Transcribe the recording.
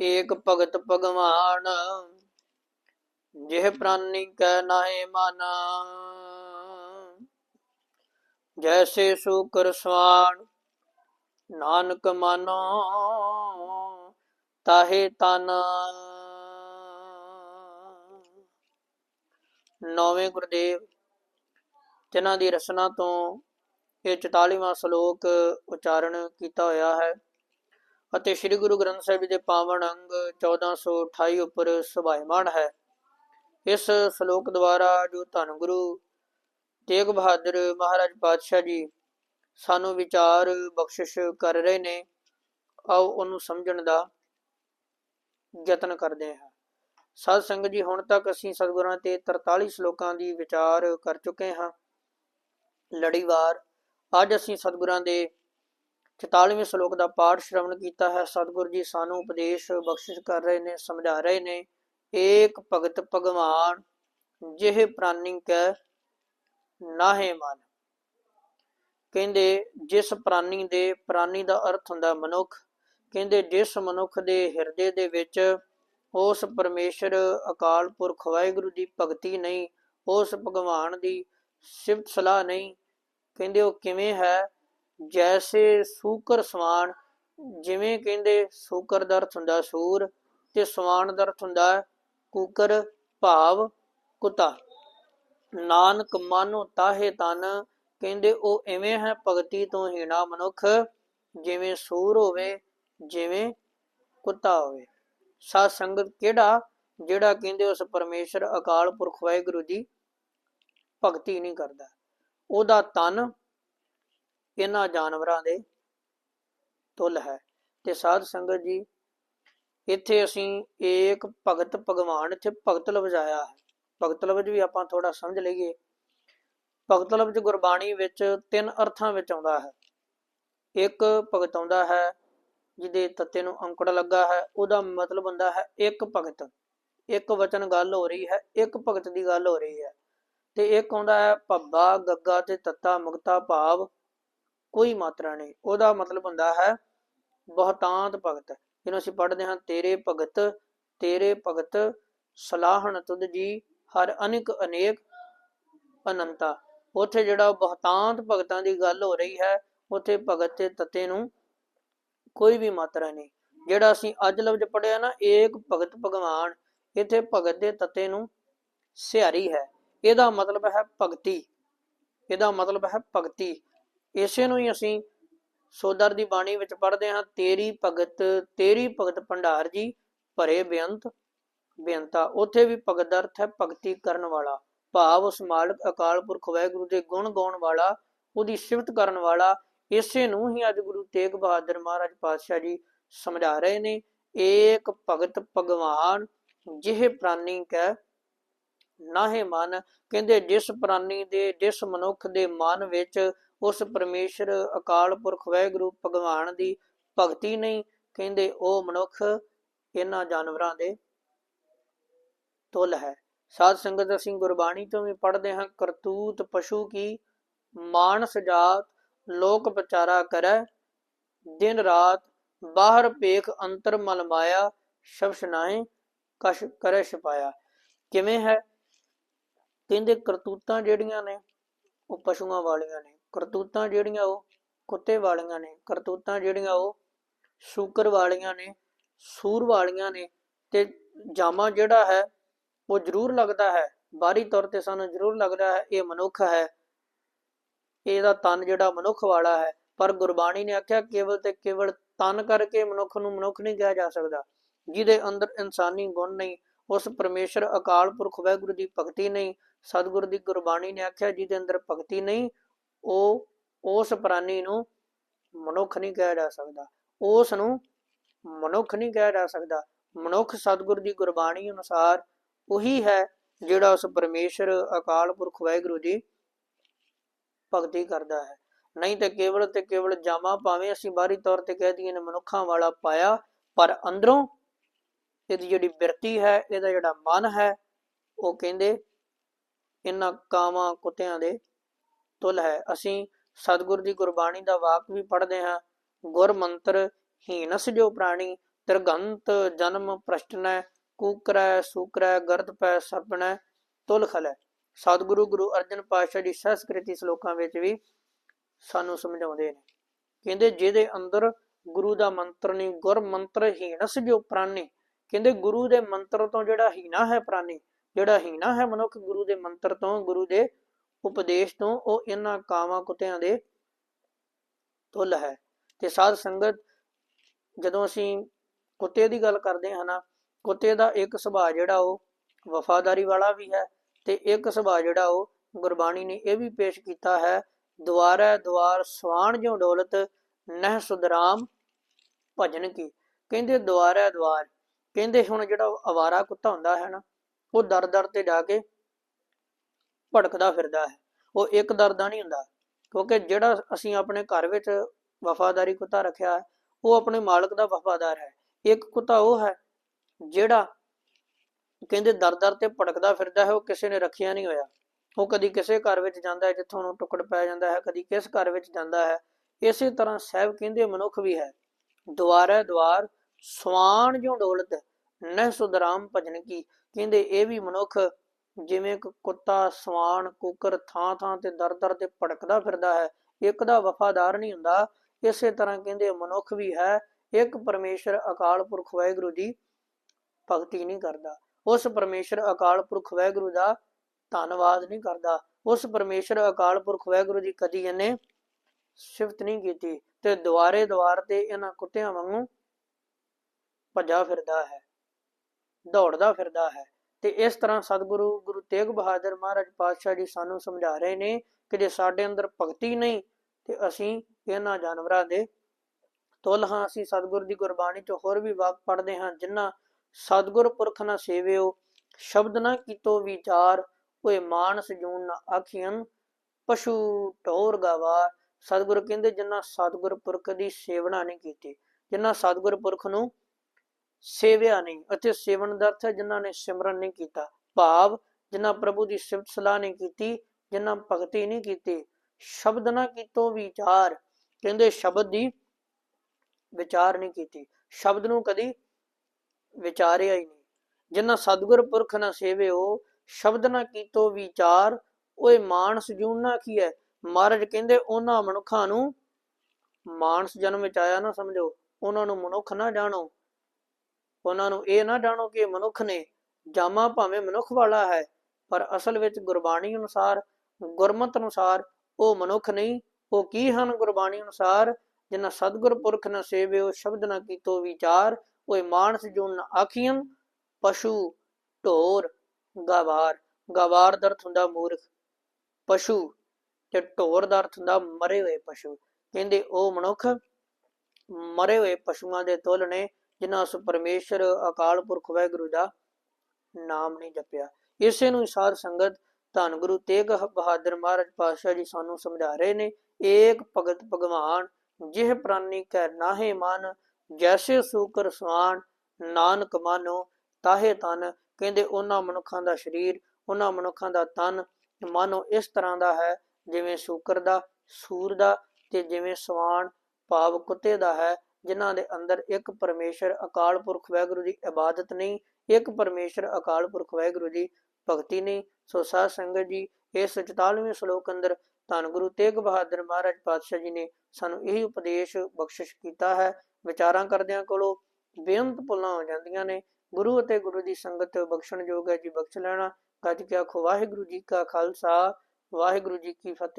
ਏਕ ਭਗਤ ਭਗਵਾਨ, ਜਿਹ ਪ੍ਰਾਨੀ ਕੈ ਨਾਹਿ ਮਾਨਾ। ਜੈਸੇ ਸੂਕਰ ਸਵਾਨ, ਨਾਨਕ ਮਾਨੋ, ਤਾਹੇ ਤਨ। ਨੌਵੇਂ ਗੁਰਦੇਵ, ਜਿਨ੍ਹਾਂ ਦੀ ਰਚਨਾ ਤੋਂ ਇਹ 44ਵਾਂ ਸ਼ਲੋਕ ਉਚਾਰਨ ਕੀਤਾ ਹੋਇਆ ਹੈ। ਅਤੇ ਸ੍ਰੀ ਗੁਰੂ ਗ੍ਰੰਥ ਸਾਹਿਬ ਜੀ ਦੇ ਪਾਵਨ ਅੰਗ 1428 ਉੱਪਰ ਸੁਭਾਇਮਾਨ ਹੈ। ਇਸ ਸ਼ਲੋਕ ਦੁਆਰਾ ਜੋ ਧੰਨ ਗੁਰੂ ਤੇਗ ਬਹਾਦਰ ਮਹਾਰਾਜ ਪਾਤਸ਼ਾਹ ਜੀ ਸਾਨੂੰ ਵਿਚਾਰ, ਬਖਸ਼ਿਸ਼ ਕਰ ਰਹੇ ਨੇ, ਆਓ ਉਹਨੂੰ ਸਮਝਣ ਦਾ ਯਤਨ ਕਰਦੇ ਹਾਂ। ਸਾਧ ਸੰਗਤ ਜੀ, ਹੁਣ ਤੱਕ ਅਸੀਂ ਸਤਿਗੁਰਾਂ ਤੇ 43 ਸ਼ਲੋਕਾਂ ਦੀ ਵਿਚਾਰ ਕਰ ਚੁੱਕੇ ਹਾਂ। ਲੜੀਵਾਰ, ਅੱਜ ਅਸੀਂ ਸਤਿਗੁਰਾਂ ਦੇ 44ਵੇਂ ਸ਼ਲੋਕ ਦਾ ਪਾਠ ਸ਼੍ਰਵਣ ਕੀਤਾ ਹੈ। ਸਤਿਗੁਰ ਜੀ ਸਾਨੂੰ ਉਪਦੇਸ਼, ਬਖਸ਼ਿਸ਼ ਕਰ ਰਹੇ ਨੇ, ਸਮਝਾ ਰਹੇ ਨੇ। ਏਕ ਭਗਤ ਭਗਵਾਨ, ਜਿਹ ਪ੍ਰਾਨੀ ਕੈ ਨਾਹੇ ਮਨ। ਕਹਿੰਦੇ, ਜਿਸ ਪ੍ਰਾਨੀ ਦੇ, ਪ੍ਰਾਨੀ ਦਾ ਅਰਥ ਹੁੰਦਾ ਮਨੁੱਖ। ਕਹਿੰਦੇ, ਜਿਸ ਮਨੁੱਖ ਦੇ ਹਿਰਦੇ ਦੇ ਵਿੱਚ ਉਸ ਪਰਮੇਸ਼ਰ, ਅਕਾਲ ਪੁਰਖ ਵਾਹਿਗੁਰੂ ਦੀ ਭਗਤੀ ਨਹੀਂ, ਉਸ ਭਗਵਾਨ ਦੀ ਸਿਫਤ ਸਲਾਹ ਨਹੀਂ, ਕਹਿੰਦੇ ਉਹ ਕਿਵੇਂ ਹੈ? ਜੈਸੇ ਸੂਕਰ ਸਵਾਨ ਜਿਵੇਂ ਕਹਿੰਦੇ ਸੂਕਰ ਦਾ ਅਰਥ ਹੁੰਦਾ ਸੂਰ, ਤੇ ਸਵਾਨ ਦਾ ਅਰਥ ਹੁੰਦਾ ਕੂਕਰ, ਭਾਵ, ਕੁੱਤਾ। ਨਾਨਕ ਮਾਨੋ ਤਾਹੇ ਤਨ, ਕਹਿੰਦੇ ਉਹ ਐਵੇਂ ਹੈ ਭਗਤੀ ਤੋਂ ਹੀਣਾ ਮਨੁੱਖ, ਜਿਵੇਂ ਸੂਰ ਹੋਵੇ, ਜਿਵੇਂ ਕੁੱਤਾ ਹੋਵੇ। ਸਾਧ ਸੰਗਤ ਕਿਹੜਾ, ਜਿਹੜਾ ਕਹਿੰਦੇ ਉਸ ਪਰਮੇਸ਼ਰ ਅਕਾਲ ਪੁਰਖ ਵਾਹਿਗੁਰੂ ਦੀ ਭਗਤੀ ਨਹੀਂ ਕਰਦਾ। ਉਹਦਾ ਤਨ ਇਹਨਾਂ ਜਾਨਵਰਾਂ ਦੇ ਤੁਲ ਹੈ। ਤੇ ਸਾਧ ਸੰਗਤ ਜੀ, ਇੱਥੇ ਅਸੀਂ ਏਕ ਭਗਤ ਭਗਵਾਨ ਇੱਥੇ ਭਗਤ ਲਫ਼ਜ਼ ਆਇਆ ਹੈ। ਭਗਤ ਲਫ਼ਜ਼ ਵੀ ਆਪਾਂ ਥੋੜਾ ਸਮਝ ਲਈਏ। ਭਗਤ ਲਫ਼ਜ਼ ਗੁਰਬਾਣੀ ਵਿੱਚ ਤਿੰਨ ਅਰਥਾਂ ਵਿੱਚ ਆਉਂਦਾ ਹੈ। ਇੱਕ ਭਗਤ ਆਉਂਦਾ ਹੈ, ਜਿਹਦੇ ਤੱਤੇ ਨੂੰ ਅੰਕੜ ਲੱਗਾ ਹੈ, ਉਹਦਾ ਮਤਲਬ ਹੁੰਦਾ ਹੈ ਇੱਕ ਭਗਤ। ਇੱਕ ਵਚਨ ਗੱਲ ਹੋ ਰਹੀ ਹੈ, ਇੱਕ ਭਗਤ ਦੀ ਗੱਲ ਹੋ ਰਹੀ ਹੈ। ਤੇ ਇੱਕ ਆਉਂਦਾ ਹੈ, ਭੱਬਾ, ਗੱਗਾ ਤੇ ਤੱਤਾ, ਮੁਕਤਾ, ਭਾਵ। ਕੋਈ ਮਾਤਰਾ ਨਹੀਂ। ਉਹਦਾ ਮਤਲਬ ਹੁੰਦਾ ਹੈ, ਬਹੁਤਾਂਤ ਭਗਤ। ਜਿਹਨੂੰ ਅਸੀਂ ਪੜ੍ਹਦੇ ਹਾਂ, ਤੇਰੇ ਭਗਤ ਤੇਰੇ ਭਗਤ, ਸਲਾਹਣ ਤੁਧ ਜੀ, ਹਰ ਅਨਿਕ ਅਨੇਕ ਅਨੰਤਾ। ਉੱਥੇ ਜਿਹੜਾ ਬਹੁਤਾਂਤ ਭਗਤਾਂ ਦੀ ਗੱਲ ਹੋ ਰਹੀ ਹੈ, ਉੱਥੇ ਭਗਤ ਤੇ ਤਤੇ ਨੂੰ ਕੋਈ ਵੀ ਮਾਤਰਾ ਨਹੀਂ। ਜਿਹੜਾ ਅਸੀਂ ਅੱਜ ਲਫ਼ਜ਼ ਪੜਿਆ ਨਾ, ਏਕ ਭਗਤ ਭਗਵਾਨ, ਇੱਥੇ ਭਗਤ ਦੇ ਤਤੇ ਨੂੰ ਸਿਹਾਰੀ ਹੈ। ਇਹਦਾ ਮਤਲਬ ਹੈ ਭਗਤੀ। ਇਹਦਾ ਮਤਲਬ ਹੈ ਭਗਤੀ। ਇਸੇ ਨੂੰ ਹੀ ਅਸੀਂ ਸੋਦਰ ਦੀ ਬਾਣੀ ਵਿੱਚ ਪੜ੍ਹਦੇ ਹਾਂ, ਤੇਰੀ ਭਗਤ ਤੇਰੀ ਭਗਤ ਭੰਡਾਰ ਜੀ, ਭਰੇ ਬੇਅੰਤ, ਬੇਅੰਤਾ। ਉੱਥੇ ਵੀ ਭਗਤ ਦਾ ਅਰਥ ਹੈ ਭਗਤੀ ਕਰਨ ਵਾਲਾ। ਭਾਵ ਉਸ ਮਾਲਕ ਅਕਾਲ ਪੁਰਖ, ਵਾਹਿਗੁਰੂ ਦੇ ਗੁਣ ਗਾਉਣ ਵਾਲਾ, ਉਹਦੀ ਸਿਫਤ ਕਰਨ ਵਾਲਾ, ਇਸੇ ਨੂੰ ਹੀ ਅੱਜ ਗੁਰੂ ਤੇਗ ਬਹਾਦਰ ਮਹਾਰਾਜ ਪਾਤਸ਼ਾਹ ਜੀ ਸਮਝਾ ਰਹੇ ਨੇ। ਏਕ ਭਗਤ ਭਗਵਾਨ, ਜਿਹ ਪ੍ਰਾਨੀ ਕੈ ਨਾਹੇ ਮਨ। ਕਹਿੰਦੇ, ਜਿਸ ਪ੍ਰਾਨੀ ਦੇ, ਜਿਸ ਮਨੁੱਖ ਦੇ ਮਨ ਵਿੱਚ ਉਸ ਪਰਮੇਸ਼ਰ ਅਕਾਲ ਪੁਰਖ ਵਾਹਿਗੁਰੂ ਭਗਵਾਨ ਦੀ ਭਗਤੀ ਨਹੀਂ, ਕਹਿੰਦੇ ਉਹ ਮਨੁੱਖ ਇਹਨਾਂ ਜਾਨਵਰਾਂ ਦੇ ਤੁਲ ਹੈ। ਸਾਧ ਸੰਗਤ ਅਸੀਂ ਗੁਰਬਾਣੀ ਤੋਂ ਵੀ ਪੜ੍ਹਦੇ ਹਾਂ, ਕਰਤੂਤ ਪਸ਼ੂ ਕੀ ਮਾਨਸ ਜਾਤ ਲੋਕ ਵਿਚਾਰਾ ਕਰੈ, ਦਿਨ ਰਾਤ ਬਾਹਰ ਪੇਖ ਅੰਤਰ ਮਲ ਮਾਇਆ, ਸ਼ਬਸ਼ ਨਾਹੇ ਕਸ਼ ਕਰੇ ਛਪਾਇਆ। ਕਿਵੇਂ ਹੈ? ਕਹਿੰਦੇ ਕਰਤੂਤਾਂ ਜਿਹੜੀਆਂ ਨੇ, ਉਹ ਪਸ਼ੂਆਂ ਵਾਲੀਆਂ ਨੇ। ਕਰਤੂਤਾਂ ਜਿਹੜੀਆਂ ਉਹ ਕੁੱਤੇ ਵਾਲੀਆਂ ਨੇ, ਕਰਤੂਤਾਂ ਜਿਹੜੀਆਂ ਉਹ ਸ਼ੂਕਰ ਵਾਲੀਆਂ ਨੇ, ਸੂਰ ਵਾਲੀਆਂ ਨੇ ਤੇ ਜਾਮਾ ਜਿਹੜਾ ਹੈ ਉਹ ਜ਼ਰੂਰ ਲੱਗਦਾ ਹੈ, ਬਾਹਰੀ ਤੌਰ ਤੇ ਸਾਨੂੰ ਜ਼ਰੂਰ ਲੱਗਦਾ ਹੈ ਇਹ ਮਨੁੱਖ ਹੈ। ਇਹਦਾ ਤਨ ਜਿਹੜਾ ਮਨੁੱਖ ਵਾਲਾ ਹੈ, ਪਰ ਗੁਰਬਾਣੀ ਨੇ ਆਖਿਆ ਕੇਵਲ ਤੇ ਕੇਵਲ ਤਨ ਕਰਕੇ ਮਨੁੱਖ ਨੂੰ ਮਨੁੱਖ ਨਹੀਂ ਕਿਹਾ ਜਾ ਸਕਦਾ, ਜਿਹਦੇ ਅੰਦਰ ਇਨਸਾਨੀ ਗੁਣ ਨਹੀਂ, ਉਸ ਪਰਮੇਸ਼ਰ ਅਕਾਲ ਪੁਰਖ ਵਾਹਿਗੁਰੂ ਦੀ ਭਗਤੀ ਨਹੀਂ, ਸਤਿਗੁਰ ਦੀ ਗੁਰਬਾਣੀ ਨੇ ਆਖਿਆ ਜਿਹਦੇ ਅੰਦਰ ਭਗਤੀ ਨਹੀਂ ਉਹ ਉਸ ਪ੍ਰਾਨੀ ਨੂੰ ਮਨੁੱਖ ਨਹੀਂ ਕਿਹਾ ਜਾ ਸਕਦਾ। ਉਸ ਨੂੰ ਮਨੁੱਖ ਨਹੀਂ ਕਿਹਾ ਜਾ ਸਕਦਾ। ਮਨੁੱਖ ਸਤਿਗੁਰ ਦੀ ਗੁਰਬਾਣੀ ਅਨੁਸਾਰ ਉਹੀ ਹੈ ਜਿਹੜਾ ਉਸ ਪਰਮੇਸ਼ਰ, ਅਕਾਲ ਪੁਰਖ ਵਾਹਿਗੁਰੂ ਦੀ ਭਗਤੀ ਕਰਦਾ ਹੈ। ਨਹੀਂ ਤੇ ਕੇਵਲ ਤੇ ਕੇਵਲ ਜਾਮਾ ਭਾਵੇਂ ਅਸੀਂ ਬਾਹਰੀ ਤੌਰ ਤੇ ਕਹਿ ਦਈਏ ਮਨੁੱਖਾਂ ਵਾਲਾ ਪਾਇਆ, ਪਰ ਅੰਦਰੋਂ ਇਹਦੀ ਜਿਹੜੀ ਬਿਰਤੀ ਹੈ, ਇਹਦਾ ਜਿਹੜਾ ਮਨ ਹੈ, ਉਹ ਕਹਿੰਦੇ ਇਹਨਾਂ ਕਾਵਾਂ ਕੁੱਤਿਆਂ ਦੇ ਤੁਲ ਹੈ। ਅਸੀਂ ਸਤਿਗੁਰ ਦੀ ਗੁਰਬਾਣੀ ਦਾ ਵਾਕ ਵੀ ਪੜ੍ਹਦੇ ਹਾਂ। ਗੁਰ ਮੰਤਰ ਹੀਨਸ ਜੋ ਪ੍ਰਾਣੀ, ਤਿਰਗੰਤ ਜਨਮ ਪ੍ਰਸ਼ਟਨੈ ਕੂਕਰੈ ਸੂਕਰੈ, ਗਰਦ ਪੈ ਸਰਪਣੈ, ਤੁਲ ਖਲੈ। ਸਤਿਗੁਰੂ ਗੁਰੂ ਅਰਜਨ ਪਾਤਸ਼ਾਹ ਜੀ ਸੰਸਕ੍ਰਿਤੀ ਸ਼ਲੋਕਾਂ ਵਿੱਚ ਵੀ ਸਾਨੂੰ ਸਮਝਾਉਂਦੇ ਨੇ। ਕਹਿੰਦੇ, ਜਿਹਦੇ ਅੰਦਰ ਗੁਰੂ ਦਾ ਮੰਤਰ ਨਹੀਂ, ਗੁਰ ਮੰਤਰ ਹੀਣਸ ਜੋ ਪ੍ਰਾਨੀ ਕਹਿੰਦੇ, ਗੁਰੂ ਦੇ ਮੰਤਰ ਤੋਂ ਜਿਹੜਾ ਹੀਣਾ ਹੈ ਪ੍ਰਾਨੀ ਜਿਹੜਾ ਹੀਣਾ ਹੈ ਮਨੁੱਖ, ਗੁਰੂ ਦੇ ਮੰਤਰ ਤੋਂ ਗੁਰੂ ਦੇ ਉਪਦੇਸ਼ ਤੋਂ ਉਹ ਇਹਨਾਂ ਕਾਵਾਂ ਕੁੱਤਿਆਂ ਦੇ ਤੁਲ ਹੈ। ਤੇ ਸਾਧ ਸੰਗਤ ਜਦੋਂ ਅਸੀਂ ਕੁੱਤੇ ਦੀ ਗੱਲ ਕਰਦੇ ਹਾਂ ਨਾ, ਕੁੱਤੇ ਦਾ ਇੱਕ ਸੁਭਾਅ ਜਿਹੜਾ ਉਹ ਵਫਾਦਾਰੀ ਵਾਲਾ ਵੀ ਹੈ ਤੇ ਇੱਕ ਸੁਭਾਅ ਜਿਹੜਾ ਉਹ ਗੁਰਬਾਣੀ ਨੇ ਇਹ ਵੀ ਪੇਸ਼ ਕੀਤਾ ਹੈ, ਦੁਆਰਾ ਦੁਆਰ ਸਵਾਣ ਜੋ ਡੋਲਤ, ਨਹਿ ਸੁਦਰਾਮ ਭਜਨ ਕੀ। ਕਹਿੰਦੇ ਦੁਆਰੈ ਦੁਆਰ, ਕਹਿੰਦੇ ਹੁਣ ਜਿਹੜਾ ਅਵਾਰਾ ਕੁੱਤਾ ਹੁੰਦਾ ਹੈ ਨਾ, ਉਹ ਦਰ ਦਰ ਤੇ ਜਾ ਕੇ ਭੜਕਦਾ ਫਿਰਦਾ ਹੈ। ਉਹ ਇੱਕ ਦਰ ਦਾ ਨਹੀਂ ਹੁੰਦਾ, ਕਿਉਂਕਿ ਜਿਹੜਾ ਅਸੀਂ ਆਪਣੇ ਘਰ ਵਿੱਚ ਵਫਾਦਾਰੀ ਕੁੱਤਾ ਰੱਖਿਆ ਹੈ, ਉਹ ਆਪਣੇ ਮਾਲਕ ਦਾ ਵਫਾਦਾਰ ਹੈ। ਇੱਕ ਕੁੱਤਾ ਉਹ ਹੈ ਜਿਹੜਾ ਕਹਿੰਦੇ ਦਰ ਦਰ ਤੇ ਭੜਕਦਾ ਫਿਰਦਾ ਹੈ, ਉਹ ਕਿਸੇ ਨੇ ਰੱਖਿਆ ਨਹੀਂ ਹੋਇਆ। ਉਹ ਕਦੀ ਕਿਸੇ ਘਰ ਵਿੱਚ ਜਾਂਦਾ ਹੈ, ਜਿੱਥੋਂ ਉਹਨੂੰ ਟੁਕੜ ਪੈ ਜਾਂਦਾ ਹੈ, ਕਦੀ ਕਿਸ ਘਰ ਵਿੱਚ ਜਾਂਦਾ ਹੈ। ਇਸੇ ਤਰ੍ਹਾਂ ਸਹਿਬ ਕਹਿੰਦੇ ਮਨੁੱਖ ਵੀ ਹੈ। ਦੁਆਰਾ ਦੁਆਰ, ਸਵਾਨ ਜੋ ਡੋਲਤ, ਨਹਿ ਸੁਦਰਾਮ ਭਜਨ ਕੀ। ਕਹਿੰਦੇ ਇਹ ਵੀ ਮਨੁੱਖ ਜਿਵੇਂ ਇੱਕ ਕੁੱਤਾ, ਸਵਾਨ, ਕੁੱਕਰ ਥਾਂ ਥਾਂ ਤੇ ਦਰ ਦਰ ਤੇ ਭੜਕਦਾ ਫਿਰਦਾ ਹੈ, ਇੱਕ ਦਾ ਵਫਾਦਾਰ ਨਹੀਂ ਹੁੰਦਾ। ਇਸੇ ਤਰ੍ਹਾਂ ਕਹਿੰਦੇ ਮਨੁੱਖ ਵੀ ਹੈ, ਇੱਕ ਪਰਮੇਸ਼ਰ ਅਕਾਲ ਪੁਰਖ ਵਾਹਿਗੁਰੂ ਦੀ ਭਗਤੀ ਨਹੀਂ ਕਰਦਾ। ਉਸ ਪਰਮੇਸ਼ਰ ਅਕਾਲ ਪੁਰਖ ਵਾਹਿਗੁਰੂ ਦਾ ਧੰਨਵਾਦ ਨਹੀਂ ਕਰਦਾ। ਉਸ ਪਰਮੇਸ਼ਰ ਅਕਾਲ ਪੁਰਖ ਵਾਹਿਗੁਰੂ ਦੀ ਕਦੀ ਇਹਨੇ ਸਿਫਤ ਨਹੀਂ ਕੀਤੀ ਤੇ ਦੁਆਰੇ ਦੁਆਰ ਤੇ ਇਹਨਾਂ ਕੁੱਤਿਆਂ ਵਾਂਗੂ ਭੱਜਾ ਫਿਰਦਾ ਹੈ, ਦੌੜਦਾ ਫਿਰਦਾ ਹੈ। ਤੇ ਇਸ ਤਰ੍ਹਾਂ ਸਤਿਗੁਰੂ ਗੁਰੂ ਤੇਗ ਬਹਾਦਰ ਮਹਾਰਾਜ ਪਾਤਸ਼ਾਹ ਜੀ ਸਾਨੂੰ ਸਮਝਾ ਰਹੇ ਨੇ ਕਿ ਜੇ ਸਾਡੇ ਅੰਦਰ ਭਗਤੀ ਨਹੀਂ ਤੇ ਅਸੀਂ ਇਹਨਾਂ ਜਾਨਵਰਾਂ ਦੇ ਤੁਲ ਹਾਂ। ਅਸੀਂ ਸਤਿਗੁਰ ਦੀ ਗੁਰਬਾਣੀ ਚ ਹੋਰ ਵੀ ਵਾਕ ਪੜ੍ਹਦੇ ਹਾਂ, ਜਿਨ੍ਹਾਂ ਸਤਿਗੁਰ ਪੁਰਖ ਨਾ ਸੇਵਿਓ, ਸ਼ਬਦ ਨਾ ਕੀਤੋ ਵਿਚਾਰ ਕੋਈ ਮਾਨਸ ਜੂਨ ਨਾ ਆਖੀਆਂ ਪਸ਼ੂ ਢੋਰ ਗਵਾ। ਸਤਿਗੁਰ ਕਹਿੰਦੇ ਜਿਨ੍ਹਾਂ ਸਤਿਗੁਰ ਪੁਰਖ ਦੀ ਸੇਵਨਾ ਨਹੀਂ ਕੀਤੀ, ਜਿਨ੍ਹਾਂ ਸਤਿਗੁਰ ਪੁਰਖ ਨੂੰ ਸੇਵਿਆ ਨਹੀਂ ਅਤੇ ਸੇਵਨ ਦਾ ਅਰਥ ਹੈ ਜਿਨ੍ਹਾਂ ਨੇ ਸਿਮਰਨ ਨਹੀਂ ਕੀਤਾ। ਭਾਵ, ਜਿਨ੍ਹਾਂ ਪ੍ਰਭੂ ਦੀ ਸਿਫਤ ਸਲਾਹ ਨਹੀਂ ਕੀਤੀ, ਜਿਨ੍ਹਾਂ ਭਗਤੀ ਨਹੀਂ ਕੀਤੀ। ਸ਼ਬਦ ਨਾ ਕੀਤੋ ਵਿਚਾਰ। ਕਹਿੰਦੇ ਸ਼ਬਦ ਦੀ ਵਿਚਾਰ ਨਹੀਂ ਕੀਤੀ। ਸ਼ਬਦ ਨੂੰ ਕਦੀ ਵਿਚਾਰਿਆ ਹੀ ਨਹੀਂ। ਜਿਨ੍ਹਾਂ ਸਤਿਗੁਰ ਪੁਰਖ ਨਾ ਸੇਵਿਓ, ਸ਼ਬਦ ਨਾ ਕੀਤੋ ਵਿਚਾਰ, ਓਏ ਮਾਨਸ ਜੂਨਾ ਕੀ ਹੈ ਮਹਾਰਾਜ ਕਹਿੰਦੇ ਉਹਨਾਂ ਮਨੁੱਖਾਂ ਨੂੰ ਮਾਨਸ ਜਨਮ ਵਿੱਚ ਆਇਆ ਨਾ ਸਮਝੋ। ਉਹਨਾਂ ਨੂੰ ਮਨੁੱਖ ਨਾ ਜਾਣੋ। ਉਹਨਾਂ ਨੂੰ ਇਹ ਨਾ ਜਾਣੋ ਕਿ ਮਨੁੱਖ ਨੇ ਜਾਮਾ ਭਾਵੇਂ ਮਨੁੱਖ ਵਾਲਾ ਹੈ, ਪਰ ਅਸਲ ਵਿੱਚ ਗੁਰਬਾਣੀ ਅਨੁਸਾਰ, ਗੁਰਮਤ ਅਨੁਸਾਰ ਉਹ ਮਨੁੱਖ ਨਹੀਂ, ਉਹ ਕੀ ਹਨ ਗੁਰਬਾਣੀ ਅਨੁਸਾਰ? ਜਿਨ੍ਹਾਂ ਸਤਿਗੁਰ ਪੁਰਖ ਨ ਸੇਵਿਓ, ਸ਼ਬਦ ਨ ਕੀਤੋ ਵਿਚਾਰ, ਓਏ ਮਾਨਸ ਜੁਨ ਆਖੀਆਂ ਪਸ਼ੂ ਢੋਰ ਗਵਾਰ। ਗਵਾਰ ਦਾ ਅਰਥ ਹੁੰਦਾ ਮੂਰਖ। ਪਸ਼ੂ ਤੇ ਢੋਰ ਦਾ ਅਰਥ ਹੁੰਦਾ ਮਰੇ ਹੋਏ ਪਸ਼ੂ। ਕਹਿੰਦੇ ਉਹ ਮਨੁੱਖ ਮਰੇ ਹੋਏ ਪਸ਼ੂਆਂ ਦੇ ਤੁਲ ਨੇ ਜਿਨ੍ਹਾਂ ਉਸ ਪਰਮੇਸ਼ਰ, ਅਕਾਲ ਪੁਰਖ ਵਾਹਿਗੁਰੂ ਦਾ ਨਾਮ ਨਹੀਂ ਜਪਿਆ। ਇਸੇ ਨੂੰ ਸਾਰ ਸੰਗਤ ਧੰਨ ਗੁਰੂ ਤੇਗ ਬਹਾਦਰ ਮਹਾਰਾਜ ਪਾਤਸ਼ਾਹ ਜੀ ਸਾਨੂੰ ਸਮਝਾ ਰਹੇ ਨੇ। ਏਕ ਭਗਤ ਭਗਵਾਨ, ਜਿਹ ਪ੍ਰਾਨੀ ਕੈ ਨਾਹੇ ਮਨ, ਜੈਸੇ ਸੂਕਰ ਸਵਾਨ, ਨਾਨਕ ਮਾਨੋ, ਤਾਹੇ ਤਨ। ਕਹਿੰਦੇ ਉਹਨਾਂ ਮਨੁੱਖਾਂ ਦਾ ਸਰੀਰ, ਉਹਨਾਂ ਮਨੁੱਖਾਂ ਦਾ ਤਨ ਮਾਨੋ ਇਸ ਤਰ੍ਹਾਂ ਦਾ ਹੈ, ਜਿਵੇਂ ਸੂਕਰ ਦਾ, ਸੂਰ ਦਾ ਤੇ ਜਿਵੇਂ ਸਵਾਨ, ਭਾਵ ਕੁੱਤੇ ਦਾ ਹੈ। ਜਿਨ੍ਹਾਂ ਦੇ ਅੰਦਰ ਇੱਕ ਪਰਮੇਸ਼ਰ ਅਕਾਲ ਪੁਰਖ ਵਾਹਿਗੁਰੂ ਦੀ ਇਬਾਦਤ ਨਹੀਂ, ਇੱਕ ਪਰਮੇਸ਼ਰ ਅਕਾਲ ਪੁਰਖ ਵਾਹਿਗੁਰੂ ਦੀ ਭਗਤੀ ਨਹੀਂ। ਸੋ ਸਾਧ ਸੰਗਤ ਜੀ ਇਸ 44ਵੇਂ ਸ਼ਲੋਕ ਅੰਦਰ ਧੰਨ ਗੁਰੂ ਤੇਗ ਬਹਾਦਰ ਮਹਾਰਾਜ ਪਾਤਸ਼ਾਹ ਜੀ ਨੇ ਸਾਨੂੰ ਇਹੀ ਉਪਦੇਸ਼ ਬਖਸ਼ਿਸ਼ ਕੀਤਾ ਹੈ। ਵਿਚਾਰਾਂ ਕਰਦਿਆਂ ਕੋਲੋਂ ਬੇਅੰਤ ਭੁੱਲਾਂ ਹੋ ਜਾਂਦੀਆਂ ਨੇ। ਗੁਰੂ ਅਤੇ ਗੁਰੂ ਦੀ ਸੰਗਤ ਬਖਸ਼ਣ ਯੋਗ ਹੈ ਜੀ, ਬਖਸ਼ ਲੈਣਾ। ਗੱਜ ਕੇ ਆਖੋ, ਵਾਹਿਗੁਰੂ ਜੀ ਕਾ ਖਾਲਸਾ, ਵਾਹਿਗੁਰੂ ਜੀ ਕੀ ਫਤਿਹ।